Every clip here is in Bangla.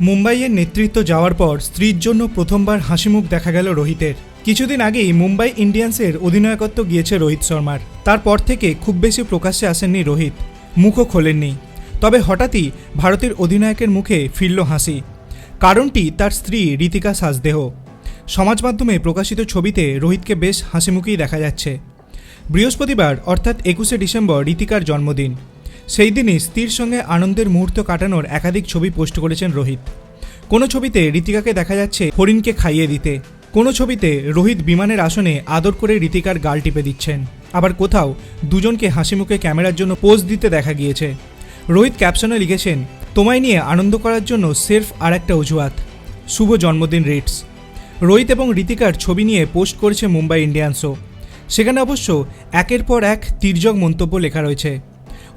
মুম্বাইয়ের নেতৃত্ব যাওয়ার পর স্ত্রীর জন্য প্রথমবার হাসিমুখ দেখা গেল রোহিতের। কিছুদিন আগেই মুম্বাই ইন্ডিয়ান্সের অধিনায়কত্ব গিয়েছে রোহিত শর্মার। তারপর থেকে খুব বেশি প্রকাশ্যে আসেননি রোহিত। মুখও খোলেননি। তবে হঠাৎই ভারতের অধিনায়কের মুখে ফিরল হাসি। কারণটি তার স্ত্রী রীতিকা সাজদেহ। সমাজ মাধ্যমে প্রকাশিত ছবিতে রোহিতকে বেশ হাসিমুখেই দেখা যাচ্ছে। বৃহস্পতিবার, অর্থাৎ একুশে ডিসেম্বর, রীতিকার জন্মদিন। সেই দিনই স্ত্রীর সঙ্গে আনন্দের মুহূর্ত কাটানোর একাধিক ছবি পোস্ট করেছেন রোহিত। কোনো ছবিতে রীতিকাকে দেখা যাচ্ছে হরিণকে খাইয়ে দিতে, কোনো ছবিতে রোহিত বিমানের আসনে আদর করে রীতিকার গাল টিপে দিচ্ছেন। আবার কোথাও দুজনকে হাসিমুখে ক্যামেরার জন্য পোজ দিতে দেখা গিয়েছে। রোহিত ক্যাপশনে লিখেছেন, তোমায় নিয়ে আনন্দ করার জন্য সেরফ আর একটা অজুহাত। শুভ জন্মদিন রিটস রোহিত এবং রীতিকার ছবি নিয়ে পোস্ট করেছে মুম্বাই ইন্ডিয়ান্সও। সেখানে অবশ্য একের পর এক তির্যক মন্তব্য লেখা রয়েছে।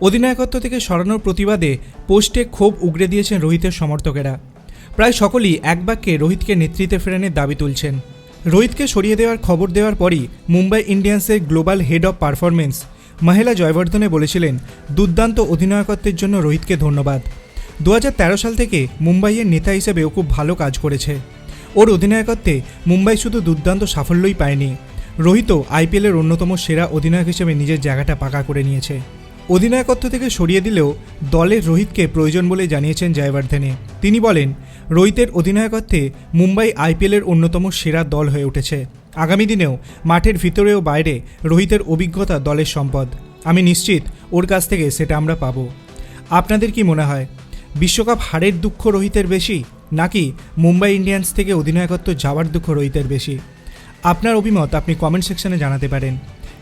অধিনায়কত্ব থেকে সরানোর প্রতিবাদে পোস্টে ক্ষোভ উগড়ে দিয়েছেন রোহিতের সমর্থকেরা। প্রায় সকলেই এক বাক্যে রোহিতকে নেতৃত্বে ফেরানোর দাবি তুলছেন। রোহিতকে সরিয়ে দেওয়ার খবর দেওয়ার পরই Mumbai ইন্ডিয়ান্সের global head of performance Mahela Jayawardene বলেছিলেন, দুর্দান্ত অধিনায়কত্বের জন্য রোহিতকে ধন্যবাদ। দু হাজার তেরো সাল থেকে মুম্বাইয়ের নেতা হিসেবে ও খুব ভালো কাজ করেছে। ওর অধিনায়কত্বে মুম্বাই শুধু দুর্দান্ত সাফল্যই পায়নি। রোহিতও আইপিএলের অন্যতম সেরা অধিনায়ক হিসেবে নিজের জায়গাটা পাকা করে নিয়েছে। অধিনায়কত্ব থেকে সরিয়ে দিলেও দলের রোহিতকে প্রয়োজন বলে জানিয়েছেন জয়বর্ধনে। তিনি বলেন, রোহিতের অধিনায়কত্বে মুম্বাই আইপিএলের অন্যতম সেরা দল হয়ে উঠেছে। আগামী দিনেও মাঠের ভিতরে ও বাইরে রোহিতের অভিজ্ঞতা দলের সম্পদ। আমি নিশ্চিত ওর কাছ থেকে সেটা আমরা পাবো। আপনাদের কি মনে হয়, বিশ্বকাপ হারের দুঃখ রোহিতের বেশি, নাকি মুম্বাই ইন্ডিয়ান্স থেকে অধিনায়কত্ব যাওয়ার দুঃখ রোহিতের বেশি? আপনার অভিমত আপনি কমেন্ট সেকশনে জানাতে পারেন।